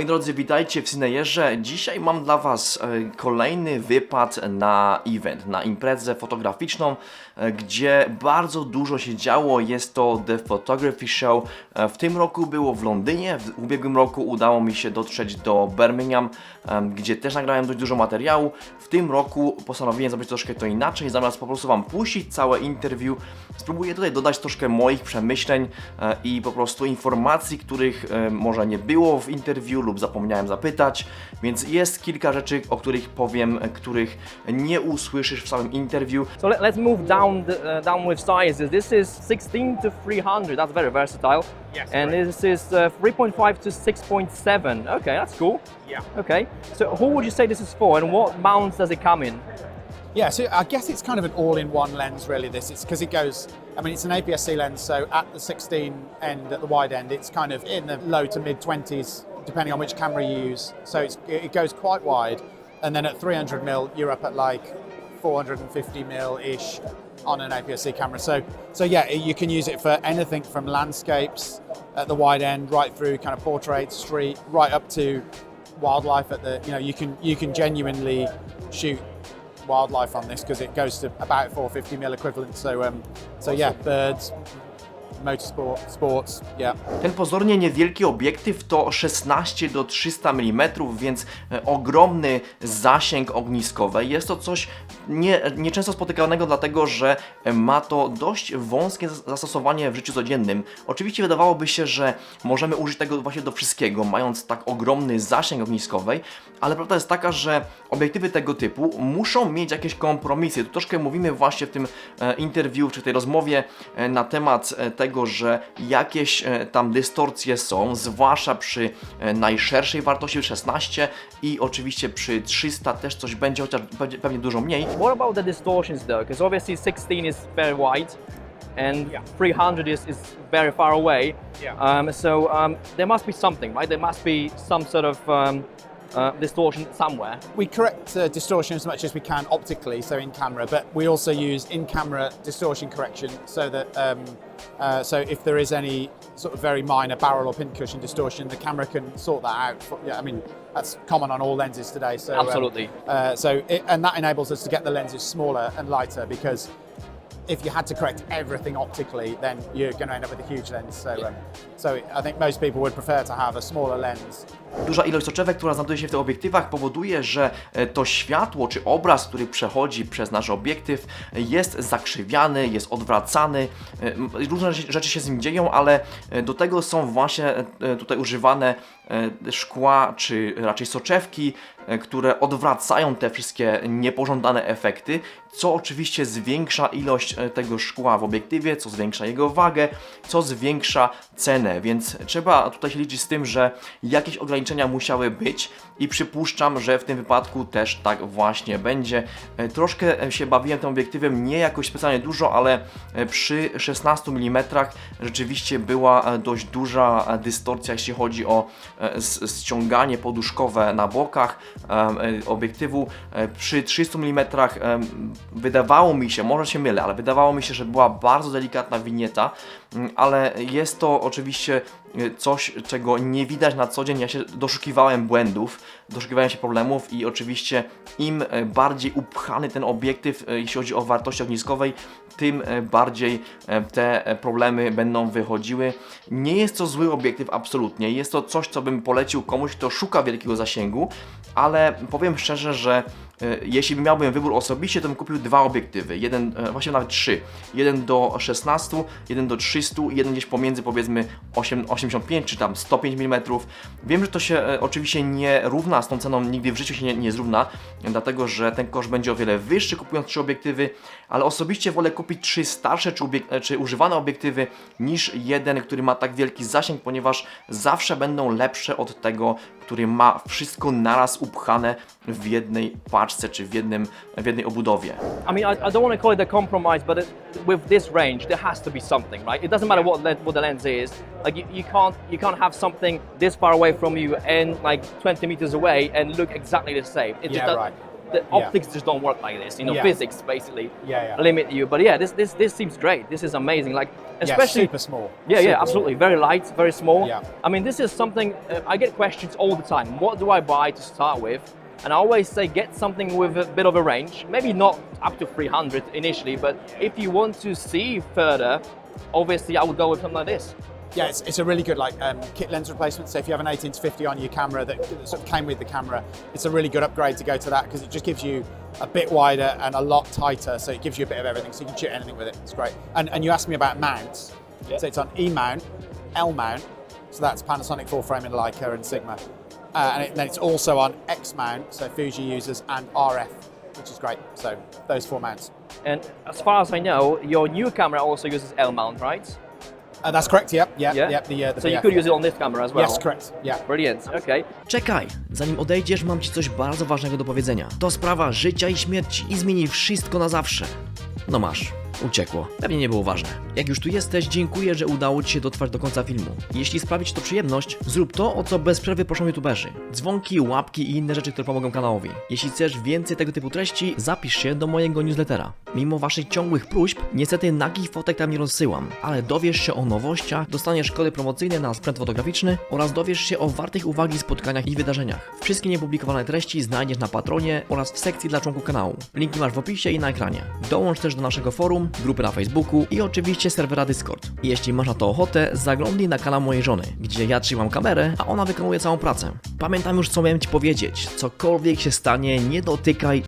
Moi drodzy, witajcie w Cinejerze. Dzisiaj mam dla Was e, kolejny wypad na event, na imprezę fotograficzną, e, gdzie bardzo dużo się działo. Jest to The Photography Show. E, W tym roku było w Londynie, w ubiegłym roku udało mi się dotrzeć do Birmingham, gdzie też nagrałem dość dużo materiału. W tym roku postanowiłem zrobić troszkę to inaczej, zamiast po prostu Wam puścić całe interview, spróbuję tutaj dodać troszkę moich przemyśleń i po prostu informacji, których może nie było w interview lub zapomniałem zapytać, więc jest kilka rzeczy, o których powiem, których nie usłyszysz w samym interview. So let, let's move down the, uh, down with sizes. This is 16 to 300. That's very versatile. Yes, And correct. this is uh, 3.5 to 6.7. Okay, that's cool. Yeah. Okay. So who would you say this is for, and what mounts does it come in? Yeah, so I guess it's kind of an all-in-one lens, really. This it's because it goes. I mean, it's an APS-C lens, so at the 16 end, at the wide end, it's kind of in the low to mid 20s, depending on which camera you use. So it's, it goes quite wide, and then at 300 mil, you're up at like 450 mil ish on an APS-C camera. So, so yeah, you can use it for anything from landscapes at the wide end, right through kind of portrait, street, right up to wildlife at the. You know, you can you can genuinely shoot wildlife on this because it goes to about 450 mil equivalent. So, um, so yeah, birds, motorsport, sports, yeah. Ten pozornie niewielki obiektyw to 16 do 300 mm, więc e, ogromny zasięg ogniskowy. Jest to coś nie, nieczęsto spotykanego, dlatego że e, ma to dość wąskie zas- zastosowanie w życiu codziennym. Oczywiście wydawałoby się, że możemy użyć tego właśnie do wszystkiego, mając tak ogromny zasięg ogniskowy, ale prawda jest taka, że obiektywy tego typu muszą mieć jakieś kompromisy. Tu troszkę mówimy właśnie w tym e, interview czy tej rozmowie na temat e, tego, że jakieś e, tam dystorsje są, zwłaszcza przy e, najszerszej wartości 16 i oczywiście przy 300 też coś będzie, chociaż pewnie- pewnie dużo mniej. What about the distortions though? Because obviously 16 is very wide, and Yeah. 300 is, is very far away. Yeah. Um, so um, there must be something, right? There must be some sort of um, uh, distortion somewhere. We correct uh, distortion as much as we can optically, so in camera, but we also use in-camera distortion correction so that um, uh, so if there is any sort of very minor barrel or pincushion distortion, the camera can sort that out. For, yeah, I mean that's common on all lenses today. So um, Absolutely. uh, so it, and that enables us to get the lenses smaller and lighter because if you had to correct everything optically, then you're going to end up with a huge lens. So, um, so I think most people would prefer to have a smaller lens Duża ilość soczewek, która znajduje się w tych obiektywach, powoduje, że e, to światło czy obraz, który przechodzi przez nasz obiektyw, jest zakrzywiany, jest odwracany. e, Różne rzeczy- się z nim dzieją, ale e, do tego są właśnie tutaj używane szkła, czy raczej soczewki, które odwracają te wszystkie niepożądane efekty, co oczywiście zwiększa ilość e, tego szkła w obiektywie, co zwiększa jego wagę, co zwiększa cenę, więc trzeba tutaj się liczyć z tym, że jakieś ograniczenia musiały być i przypuszczam, że w tym wypadku też tak właśnie będzie. E, Troszkę e, się bawiłem tym obiektywem, nie jakoś specjalnie dużo, ale e, przy 16 mm rzeczywiście była e, dość duża e, dystorsja, jeśli chodzi o e, ściąganie poduszkowe na bokach e, obiektywu. E, Przy 300 mm wydawało mi się, może się mylę, ale wydawało mi się, że była bardzo delikatna winieta, mm, ale jest to oczywiście e, coś, czego nie widać na co dzień. Ja się doszukiwałem błędów, doszukiwałem się problemów i oczywiście im e, bardziej upchany ten obiektyw, e, jeśli chodzi o wartości ogniskowej, tym e, bardziej te problemy będą wychodziły. Nie jest to zły obiektyw, absolutnie. Jest to coś, co bym polecił komuś, kto szuka wielkiego zasięgu, ale powiem szczerze, że jeśli bym miałbym wybór osobiście, to bym kupił dwa obiektywy. Jeden, e, właściwie nawet trzy. Jeden do 16, jeden do 300 i jeden gdzieś pomiędzy powiedzmy 8, 85 czy tam 105 mm. Wiem, że to się e, oczywiście nie równa z tą ceną, nigdy w życiu się nie, nie zrówna, dlatego że ten koszt będzie o wiele wyższy kupując trzy obiektywy, ale osobiście wolę kupić trzy starsze czy, obiek- e, czy używane obiektywy niż jeden, który ma tak wielki zasięg, ponieważ zawsze będą lepsze od tego, który ma wszystko naraz upchane w jednej paczce czy w, jednym, w jednej obudowie. I mean, I, I don't want to call it a compromise, but it, with this range, there has to be something, right? It doesn't matter what le- what the lens is. Like you, you can't you can't have something this far away from you and like 20 meters away and look exactly the same. It Yeah, does- right. the optics just don't work like this. You know, Yeah. physics basically Yeah, yeah. limit you. But yeah, this this this seems great. This is amazing. Like especially super small. Yeah, Super yeah, absolutely. Very light, very small. Yeah. I mean, this is something uh, I get questions all the time. What do I buy to start with? And I always say get something with a bit of a range. Maybe not up to 300 initially, but if you want to see further, obviously I would go with something like this. Yeah, it's, it's a really good like um, kit lens replacement. So if you have an 18 to 50 on your camera that sort of came with the camera, it's a really good upgrade to go to that because it just gives you a bit wider and a lot tighter. So it gives you a bit of everything. So you can shoot anything with it. It's great. And and you asked me about mounts. So it's on E mount, L mount. So that's Panasonic full frame and Leica and Sigma. Uh, and it, then it's also on X mount. So Fuji users and RF, which is great. So those four mounts. And as far as I know, your new camera also uses L mount, right? Uh, that's correct. Yep. Yep. Yeah. Yep. The, uh, the so you BF. could use it on this camera as well. Yes, correct. Yeah. Brilliant. Okay. Czekaj, zanim odejdziesz, mam Ci coś bardzo ważnego do powiedzenia. To sprawa życia i śmierci i zmieni wszystko na zawsze. No masz, uciekło. Pewnie nie było ważne. Jak już tu jesteś, dziękuję, że udało Ci się dotrwać do końca filmu. Jeśli sprawi Ci to przyjemność, zrób to, o co bez przerwy proszą youtuberzy. Dzwonki, łapki i inne rzeczy, które pomogą kanałowi. Jeśli chcesz więcej tego typu treści, zapisz się do mojego newslettera. Mimo Waszych ciągłych próśb, niestety nagich fotek tam nie rozsyłam, ale dowiesz się o nowościach, dostaniesz kody promocyjne na sprzęt fotograficzny oraz dowiesz się o wartych uwagi spotkaniach i wydarzeniach. Wszystkie niepublikowane treści znajdziesz na Patronie oraz w sekcji dla członków kanału. Linki masz w opisie i na ekranie. Dołącz też do naszego forum, grupy na Facebooku i oczywiście serwera Discord. Jeśli masz na to ochotę, zaglądnij na kanał mojej żony, gdzie ja trzymam kamerę, a ona wykonuje całą pracę. Pamiętam już co miałem Ci powiedzieć. Cokolwiek się stanie, nie dotykaj